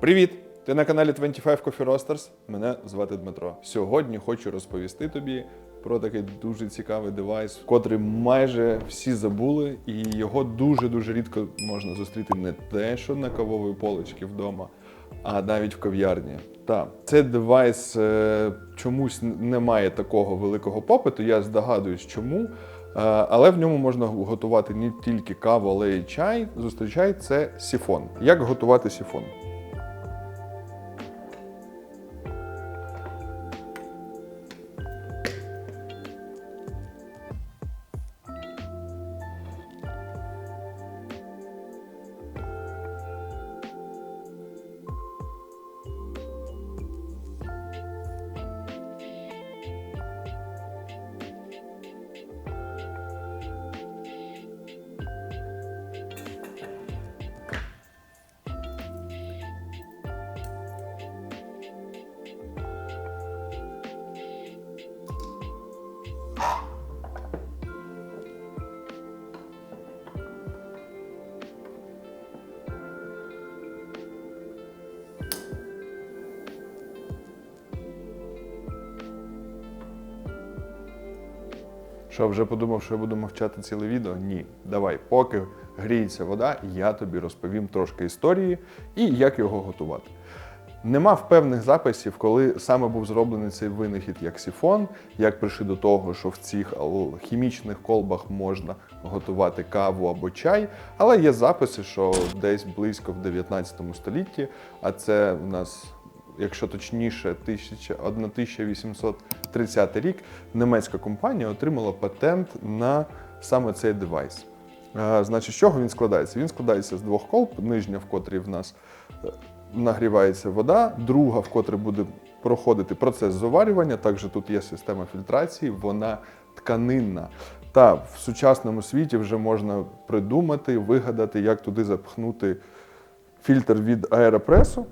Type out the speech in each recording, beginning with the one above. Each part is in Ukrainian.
Привіт! Ти на каналі 25 Coffee Roasters. Мене звати Дмитро. Сьогодні хочу розповісти тобі про такий дуже цікавий девайс, котрий майже всі забули, і його дуже-дуже рідко можна зустріти не те, що на кавовій поличці вдома, а навіть в кав'ярні. Так, цей девайс е, чомусь не має такого великого попиту. Я здогадуюсь, чому. Е, Але в ньому можна готувати не тільки каву, але й чай. Зустрічай це сіфон. Як готувати сіфон? Що, вже подумав, що я буду мовчати ціле відео? Ні. Давай, поки гріється вода, я тобі розповім трошки історії і як його готувати. Нема впевнених записів, коли саме був зроблений цей винахід як сіфон, як прийшли до того, що в цих хімічних колбах можна готувати каву або чай. Але є записи, що десь близько в 19 столітті, а це в нас якщо точніше, 1830 рік німецька компанія отримала патент на саме цей девайс. Е, Значить, з чого він складається? Він складається з двох колб, нижня, в котрій в нас е, нагрівається вода, друга, в котрій буде проходити процес заварювання. Також тут є система фільтрації, вона тканинна. Та в сучасному світі вже можна придумати, вигадати, як туди запхнути фільтр від аеропресу.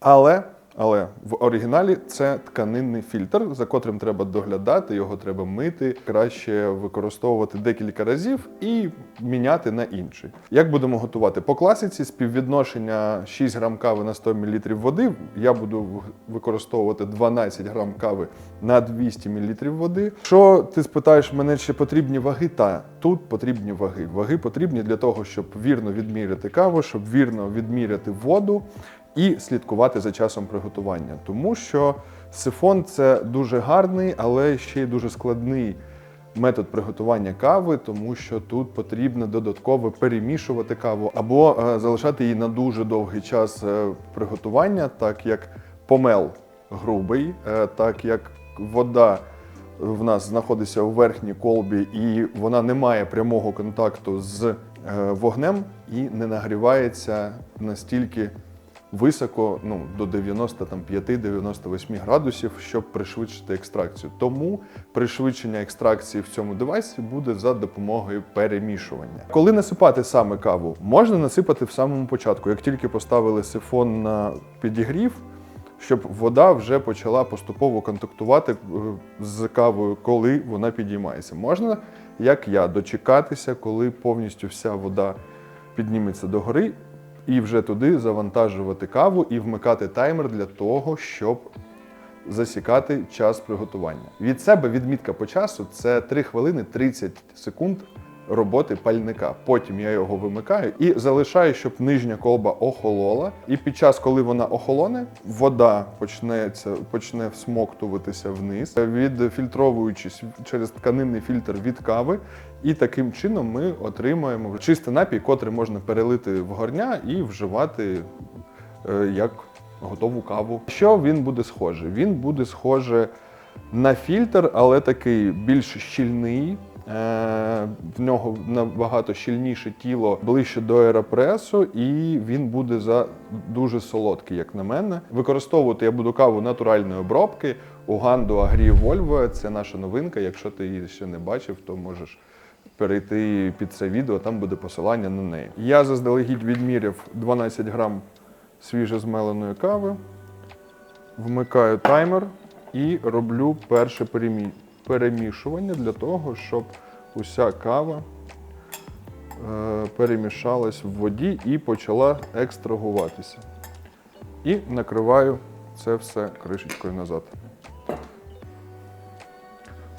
Але, але в оригіналі це тканинний фільтр, за котрим треба доглядати, його треба мити, краще використовувати декілька разів і міняти на інший. Як будемо готувати? По класиці співвідношення 6 грам кави на 100 мл води. Я буду використовувати 12 грам кави на 200 мл води. Що ти спитаєш мене, чи потрібні ваги? Та тут потрібні ваги. Ваги потрібні для того, щоб вірно відміряти каву, щоб вірно відміряти воду і слідкувати за часом приготування. Тому що сифон це дуже гарний, але ще й дуже складний метод приготування кави, тому що тут потрібно додатково перемішувати каву або е, залишати її на дуже довгий час е, приготування, так як помел грубий, е, так як вода в нас знаходиться у верхній колбі, і вона не має прямого контакту з вогнем і не нагрівається настільки високо, ну до 95-98 градусів, щоб пришвидшити екстракцію. Тому пришвидшення екстракції в цьому девайсі буде за допомогою перемішування. Коли насипати саме каву, можна насипати в самому початку, як тільки поставили сифон на підігрів. Щоб вода вже почала поступово контактувати е, з кавою, коли вона підіймається. Можна, як я, дочекатися, коли повністю вся вода підніметься догори, і вже туди завантажувати каву і вмикати таймер для того, щоб засікати час приготування. Від себе відмітка по часу це 3 хвилини 30 секунд роботи пальника. Потім я його вимикаю і залишаю, щоб нижня колба охолола. І під час, коли вона охолоне, вода почнеться, почне всмоктуватися вниз, відфільтровуючись через тканинний фільтр від кави. І таким чином ми отримуємо чистий напій, котрий можна перелити в горня і вживати е, як готову каву. Що він буде схожий? Він буде схожий на фільтр, але такий більш щільний. Е, В нього набагато щільніше тіло ближче до аеропресу, і він буде за дуже солодкий, як на мене. Використовувати я буду каву натуральної обробки. Уганду Агрі Вольво. Це наша новинка. Якщо ти її ще не бачив, то можеш перейти під це відео, там буде посилання на неї. Я заздалегідь відміряв 12 грам свіжезмеленої кави, вмикаю таймер і роблю перше перемі- перемішування для того, щоб уся кава е, перемішалась в воді і почала екстрагуватися. І накриваю це все кришечкою назад.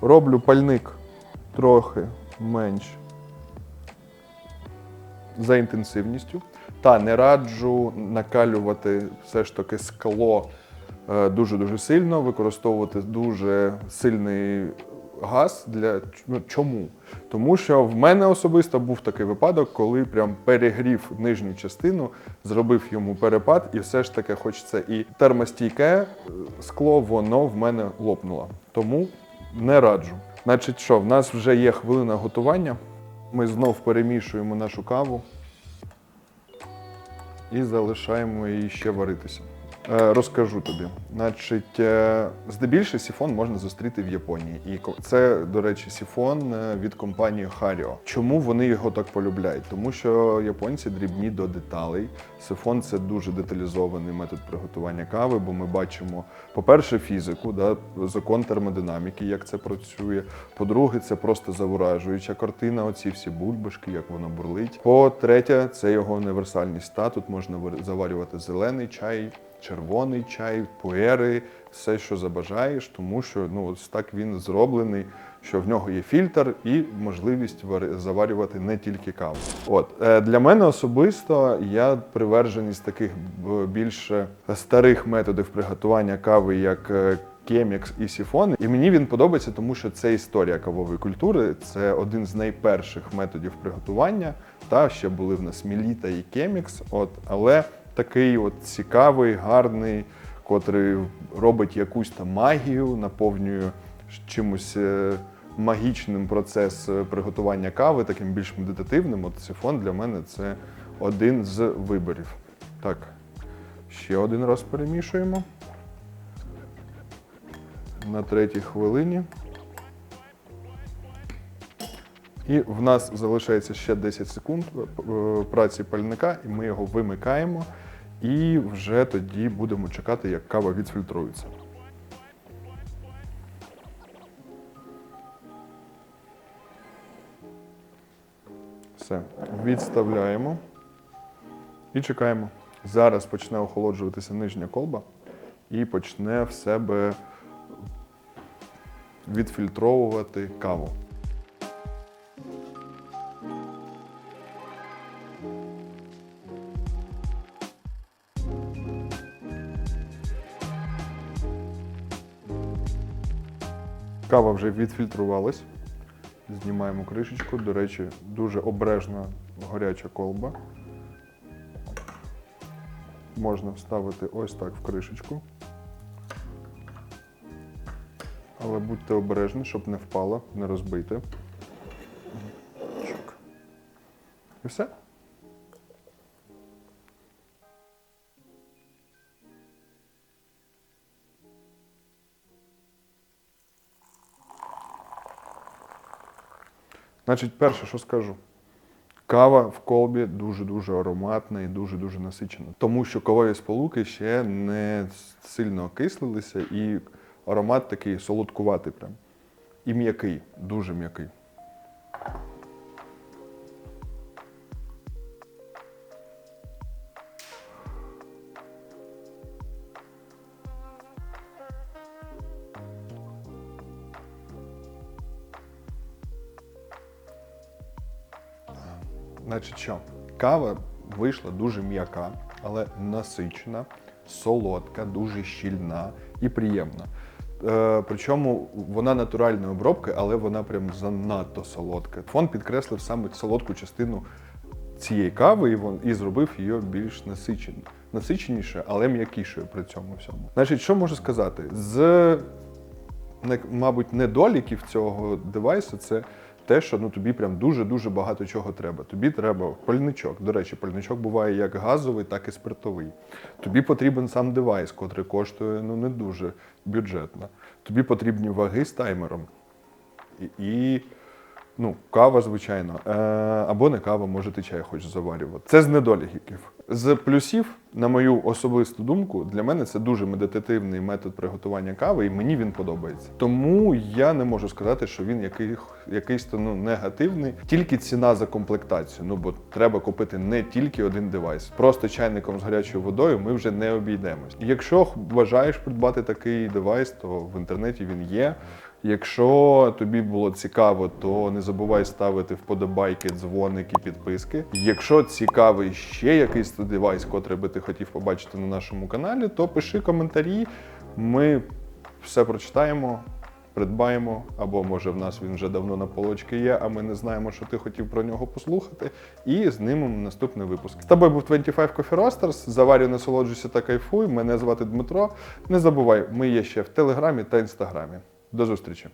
Роблю пальник трохи менш за інтенсивністю. Та не раджу накалювати все ж таки скло дуже-дуже сильно, використовувати дуже сильний газ для ну, чому? Тому що в мене особисто був такий випадок, коли прям перегрів нижню частину, зробив йому перепад, і все ж таки, хоч це і термостійке е, скло, воно в мене лопнуло. Тому не раджу. Значить, що, в нас вже є хвилина готування. Ми знов перемішуємо нашу каву і залишаємо її ще варитися. Е, розкажу тобі. Значить, е, здебільшого сіфон можна зустріти в Японії. І це, до речі, сіфон е, від компанії Hario. Чому вони його так полюбляють? Тому що японці дрібні до деталей. Сифон це дуже деталізований метод приготування кави, бо ми бачимо, по-перше, фізику, да, закон термодинаміки, як це працює. По-друге, це просто заворажуюча картина, оці всі бульбашки, як воно бурлить. По-третє, це його універсальність. Та тут можна заварювати зелений чай, червоний чай, пуери, все, що забажаєш, тому що ну ось так він зроблений, що в нього є фільтр і можливість заварювати не тільки каву. От е, для мене особисто я приверженість таких більше старих методів приготування кави, як е, Кемікс і сіфон. І мені він подобається, тому що це історія кавової культури. Це один з найперших методів приготування. Та ще були в нас Міліта і Кемікс. От, але такий от цікавий, гарний, котрий робить якусь там магію, наповнює чимось е, магічним процес е, приготування кави, таким більш медитативним. От сифон для мене це один з виборів. Так, ще один раз перемішуємо. На третій хвилині. І в нас залишається ще 10 секунд е, праці пальника, і ми його вимикаємо. І вже тоді будемо чекати, як кава відфільтрується. Все, відставляємо і чекаємо. Зараз почне охолоджуватися нижня колба і почне в себе відфільтровувати каву. Кава вже відфільтрувалась. Знімаємо кришечку. До речі, дуже обережна горяча колба. Можна вставити ось так в кришечку. Але будьте обережні, щоб не впало, не розбити. І все. Значить, перше, що скажу. Кава в колбі дуже-дуже ароматна і дуже-дуже насичена. Тому що кавові сполуки ще не сильно окислилися, і аромат такий солодкуватий прям. І м'який, дуже м'який. Значить що? Кава вийшла дуже м'яка, але насичена, солодка, дуже щільна і приємна. Е, причому вона натуральної обробки, але вона прям занадто солодка. Фон підкреслив саме солодку частину цієї кави і, вон, і зробив її більш насиченою. Насиченішою, але м'якішою при цьому всьому. Значить, що можу сказати? З мабуть, недоліків цього девайсу це те, що ну тобі прям дуже-дуже багато чого треба. Тобі треба пальничок. До речі, пальничок буває як газовий, так і спиртовий. Тобі потрібен сам девайс, котрий коштує ну не дуже бюджетно. Тобі потрібні ваги з таймером. І, і Ну, кава, звичайно. Е, або не кава, може ти чай хочеш заварювати. Це з недоліків. З плюсів, на мою особисту думку, для мене це дуже медитативний метод приготування кави, і мені він подобається. Тому я не можу сказати, що він який, якийсь то ну, негативний. Тільки ціна за комплектацію. Ну бо треба купити не тільки один девайс. Просто чайником з гарячою водою ми вже не обійдемось. Якщо бажаєш придбати такий девайс, то в інтернеті він є. Якщо тобі було цікаво, то не забувай ставити вподобайки, дзвоники, підписки. Якщо цікавий ще якийсь девайс, котрий би ти хотів побачити на нашому каналі, то пиши коментарі. Ми все прочитаємо, придбаємо, або може в нас він вже давно на полочці є, а ми не знаємо, що ти хотів про нього послухати. І знімемо наступний випуск. З тобою був 25 Coffee Roasters. Заварю, насолоджуйся та кайфуй. Мене звати Дмитро. Не забувай, ми є ще в Телеграмі та Інстаграмі. До зустрічі!